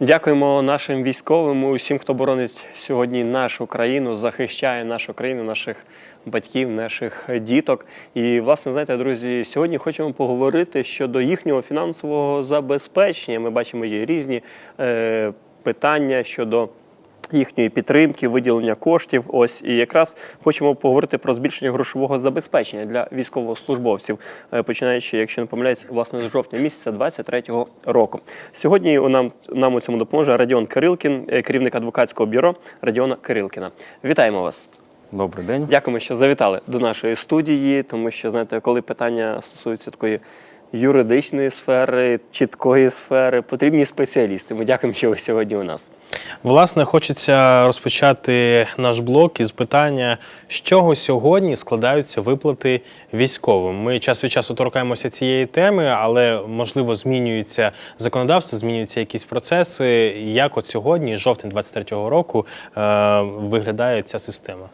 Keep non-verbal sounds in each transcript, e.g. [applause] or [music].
Дякуємо нашим військовим, усім, хто боронить сьогодні нашу країну, захищає нашу країну, наших батьків, наших діток. І, власне, знаєте, друзі, сьогодні хочемо поговорити щодо їхнього фінансового забезпечення. Ми бачимо є різні е, питання щодо. Їхньої підтримки, виділення коштів. Ось і якраз хочемо поговорити про збільшення грошового забезпечення для військовослужбовців, е, починаючи, якщо не помиляюсь, власне з жовтня місяця 23-го року. Сьогодні у нам нам у цьому допоможе Радіон Кирилкін, е, керівник адвокатського бюро Радіона Кирилкіна. Вітаємо вас! Добрий день. Дякуємо, що завітали до нашої студії, тому що знаєте, коли питання стосуються такої юридичної сфери, чіткої сфери, потрібні спеціалісти. Ми дякуємо, що ви сьогодні у нас. Власне, хочеться розпочати наш блок із питання, з чого сьогодні складаються виплати військовим. Ми час від часу торкаємося цієї теми, але можливо змінюється законодавство, змінюються якісь процеси. Як от сьогодні, жовтень 23-го року, е, виглядає ця система?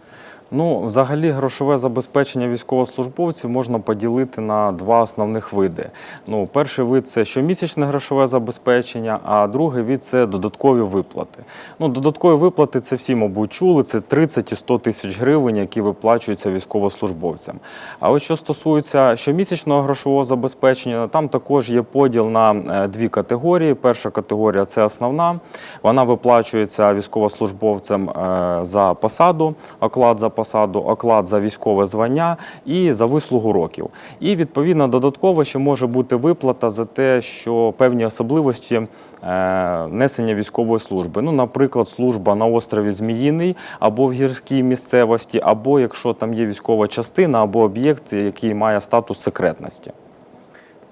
Ну, взагалі, грошове забезпечення військовослужбовців можна поділити на два основних види. Ну, перший вид це щомісячне грошове забезпечення, а другий вид це додаткові виплати. Ну, додаткові виплати це всі, мабуть, чули. Це 30 і 100 тисяч гривень, які виплачуються військовослужбовцям. А ось що стосується щомісячного грошового забезпечення, там також є поділ на е, дві категорії. Перша категорія це основна. Вона виплачується військовослужбовцям е, за посаду, оклад за посаду, оклад за військове звання і за вислугу років. І відповідно додатково ще може бути виплата за те, що певні особливості е, несення військової служби. Ну, наприклад, служба на острові Зміїний або в гірській місцевості, або якщо там є військова частина, або об'єкт, який має статус секретності.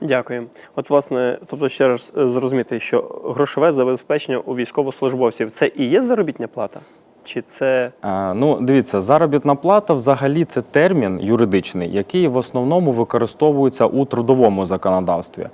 Дякую. От, власне, тобто ще раз е, зрозуміти, що грошове забезпечення у військовослужбовців це і є заробітня плата? Чи це Ну, дивіться, заробітна плата взагалі це термін юридичний, який в основному використовується у трудовому законодавстві.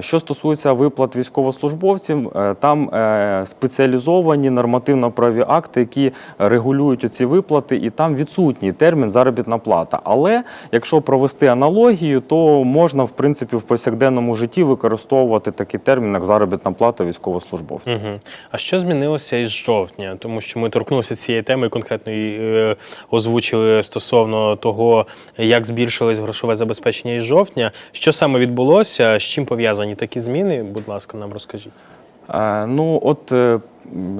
Що стосується виплат військовослужбовців, е, там е, спеціалізовані нормативно-праві акти, які регулюють ці виплати, і там відсутній термін заробітна плата. Але якщо провести аналогію, то можна в принципі в повсякденному житті використовувати такий термін, як заробітна плата військовослужбовців. Угу. А що змінилося із жовтня? Тому що ми торкнулися цієї теми конкретно її е, озвучили стосовно того, як збільшилось грошове забезпечення із жовтня. Що саме відбулося? З чим пов'язані такі зміни? Будь ласка, нам розкажіть. Е, Ну, от е,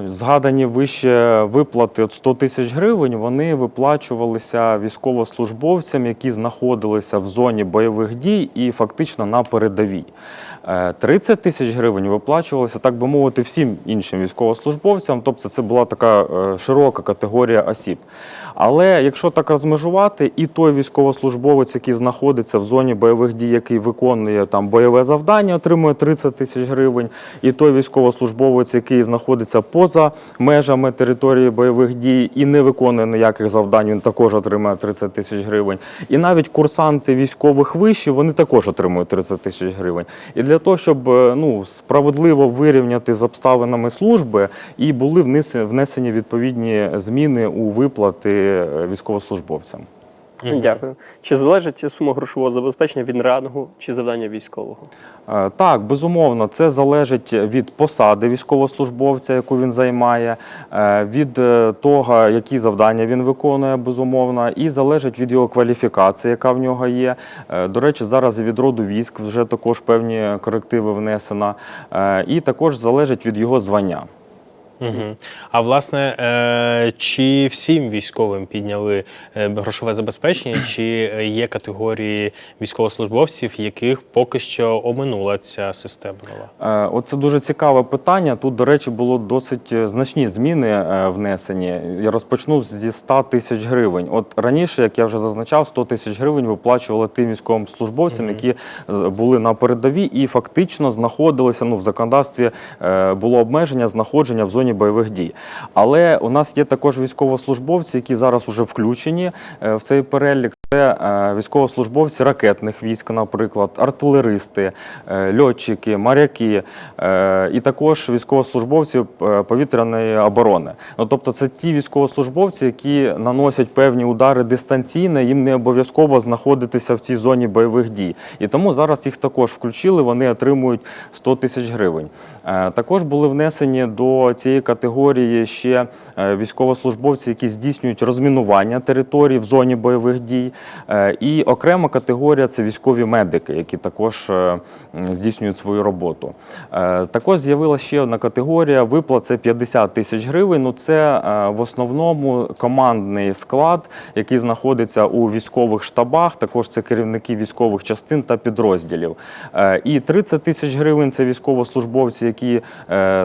згадані вище виплати от 100 тисяч гривень, вони виплачувалися військовослужбовцям, які знаходилися в зоні бойових дій і фактично на передовій. Е, 30 тисяч гривень виплачувалися, так би мовити, всім іншим військовослужбовцям. Тобто це була така е, широка категорія осіб. Але якщо так розмежувати, і той військовослужбовець, який знаходиться в зоні бойових дій, який виконує там бойове завдання, отримує 30 тисяч гривень, і той військовослужбовець, який знаходиться поза межами території бойових дій і не виконує ніяких завдань, він також отримує 30 тисяч гривень. І навіть курсанти військових вишів вони також отримують 30 тисяч гривень. І для того, щоб е, ну справедливо вирівняти з обставинами служби, і були внесе- внесені відповідні зміни у виплати військовослужбовцям. дякую. Чи залежить сума грошового забезпечення від рангу чи завдання військового? Е, Так, безумовно, це залежить від посади військовослужбовця, яку він займає, е, від е, того, які завдання він виконує, безумовно, і залежить від його кваліфікації, яка в нього є. До речі, зараз від роду військ вже також певні корективи внесено, і також залежить від його звання. Угу. А власне, е, чи всім військовим підняли е, грошове забезпечення, [clears throat] чи є категорії військовослужбовців, яких поки що оминула ця система нова? Е, Оце дуже цікаве питання. Тут, до речі, було досить значні зміни внесені. Я розпочну зі 100 тисяч гривень. От раніше, як я вже зазначав, 100 тисяч гривень виплачували тим військовим службовцям, які е, були на передовій і фактично знаходилися. Ну в законодавстві було обмеження знаходження в зоні бойових дій. Але у нас є також військовослужбовці, які зараз уже включені е, в цей перелік. Це е, військовослужбовці ракетних військ, наприклад, артилеристи, е, льотчики, моряки, е, і також військовослужбовці повітряної оборони. Ну, тобто, це ті військовослужбовці, які наносять певні удари дистанційно, їм не обов'язково знаходитися в цій зоні бойових дій. І тому зараз їх також включили, вони отримують 100 тисяч гривень. Також були внесені до цієї категорії ще військовослужбовці, які здійснюють розмінування територій в зоні бойових дій. Е, І окрема категорія це військові медики, які також е, здійснюють свою роботу. Е, Також з'явилася ще одна категорія виплат це 50 тисяч гривень. Ну це в основному командний склад, який знаходиться у військових штабах. Також це керівники військових частин та підрозділів. І 30 тисяч гривень це військовослужбовці, які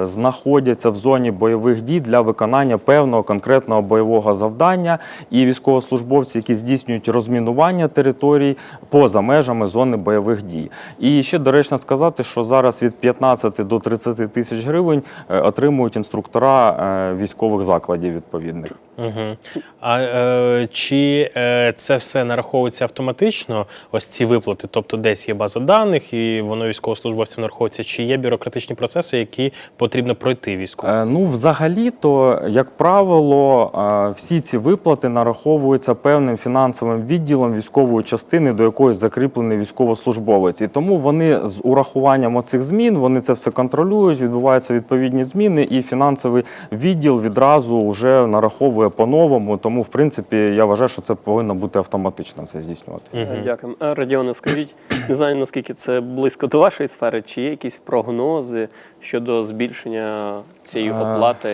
знаходяться в зоні бойових дій для виконання певного конкретного бойового завдання, і військовослужбовці, які здійснюють розмінування територій поза межами зони бойових дій. І ще доречно сказати, що зараз від 15 до 30 тисяч гривень е, отримують інструктора е, військових закладів відповідних. Угу. А е, чи е, це все нараховується автоматично, ось ці виплати? Тобто десь є база даних, і воно військовослужбовцям нараховується, чи є бюрократичні процеси, які потрібно пройти військовим? Е, Ну, взагалі-то, як правило, е, всі ці виплати нараховуються певним фінансовим відділом військової частини, до якої закріплений військовослужбовець. І тому вони з урахуванням оцих змін вони це все контролюють, відбуваються відповідні зміни, і фінансовий відділ відразу вже нараховує по-новому. Тому, в принципі, я вважаю, що це повинно бути автоматично це здійснюватися. Е, Дякую. А, Радіоне, скажіть, не знаю наскільки це близько до вашої сфери, чи є якісь прогнози щодо збільшення цієї оплати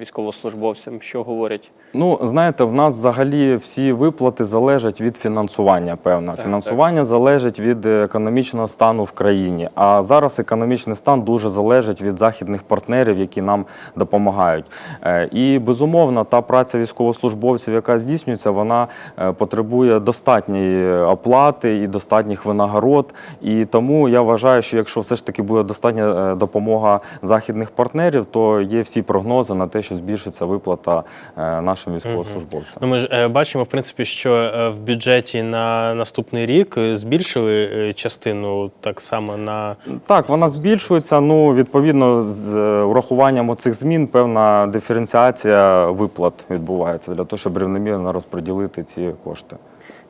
військовослужбовцям, що говорять? Ну, знаєте, в нас взагалі всі виплати залежать від фінансування. Певно, Так, фінансування залежить від економічного стану в країні. А зараз економічний стан дуже залежить від західних партнерів, які нам допомагають. Е, І безумовно, та праця військовослужбовців, яка здійснюється, вона е, потребує достатньої оплати і достатніх винагород. І тому я вважаю, що якщо все ж таки буде достатня е, допомога західних партнерів, то є всі прогнози на те, що збільшиться виплата нашим військовослужбовцям. Ну, ми ж бачимо, в принципі, що в бюджеті на наступний рік е, збільшили е, частину так само на Так, вона збільшується. Ну, відповідно, з е, урахуванням оцих змін певна диференціація виплат відбувається для того, щоб рівномірно розподілити ці кошти.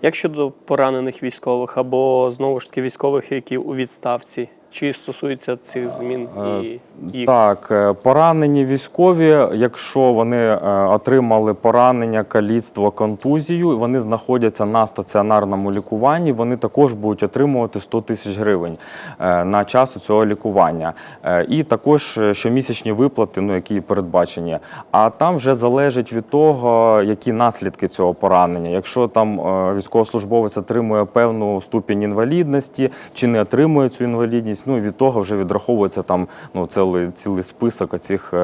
Як щодо поранених військових або знову ж таки військових, які у відставці, чи стосується цих змін і їх? Так, е, поранені військові, якщо вони е, отримали поранення, каліцтво, контузію, вони знаходяться на стаціонарному лікуванні, вони також будуть отримувати 100 тисяч гривень е, на час цього лікування. Е, І також е, щомісячні виплати, ну, які передбачені. А там вже залежить від того, які наслідки цього поранення. Якщо там е, військовослужбовець отримує певну ступінь інвалідності чи не отримує цю інвалідність, ну і від того вже відраховується там ну цілий, цілий список цих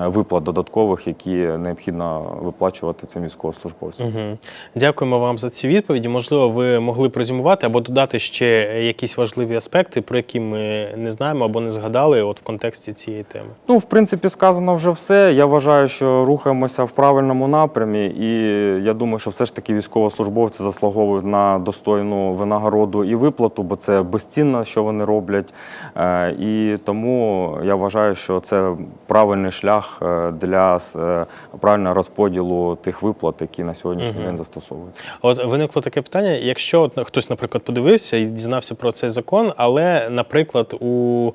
виплат додаткових, які необхідно виплачувати цим військовослужбовцям. Угу. Дякуємо вам за ці відповіді. Можливо, ви могли б резюмувати або додати ще якісь важливі аспекти, про які ми не знаємо або не згадали от в контексті цієї теми. Ну, в принципі, сказано вже все. Я вважаю, що рухаємося в правильному напрямі, і я думаю, що все ж таки військовослужбовці заслуговують на достойну винагороду і виплату, бо це безцінно, що вони роблять. Е, І тому я вважаю, що це правильний шлях е, для е, правильного розподілу тих виплат, які на сьогоднішній Мгм. день застосовуються. От виникло таке питання: якщо от хтось, наприклад, подивився і дізнався про цей закон, але, наприклад, у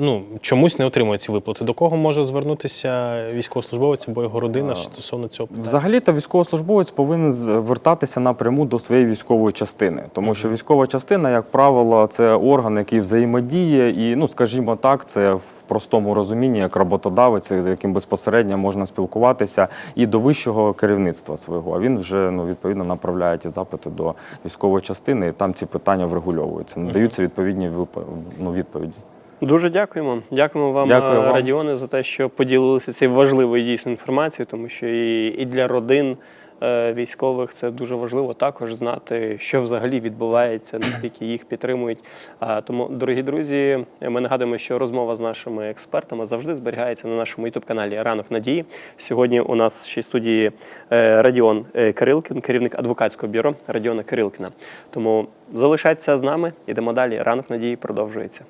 ну чомусь не отримує ці виплати, до кого може звернутися військовослужбовець або його родина стосовно цього питання? Взагалі-то військовослужбовець повинен звертатися напряму до своєї військової частини, тому що військова частина, як правило, це орган, який взаємодіє, і ну скажімо так, це в простому розумінні як роботодавець, з яким безпосередньо можна спілкуватися, і до вищого керівництва свого. А він вже ну відповідно направляє ті запити до військової частини, і там ці питання врегульовуються, надаються відповідні ну, відповіді. Дуже дякуємо. Дякуємо вам, Дякую е, вам. Радіоне, за те, що поділилися цією важливою дійсно інформацією, тому що і, і для родин військових це дуже важливо також знати, що взагалі відбувається, наскільки їх підтримують. Тому, дорогі друзі, ми нагадуємо, що розмова з нашими експертами завжди зберігається на нашому youtube каналі Ранок Надії. Сьогодні у нас ще студії е, Радіон е, Кирилкін, керівник адвокатського бюро Радіона Кирилкіна. Тому залишайтеся з нами, ідемо далі. Ранок Надії продовжується.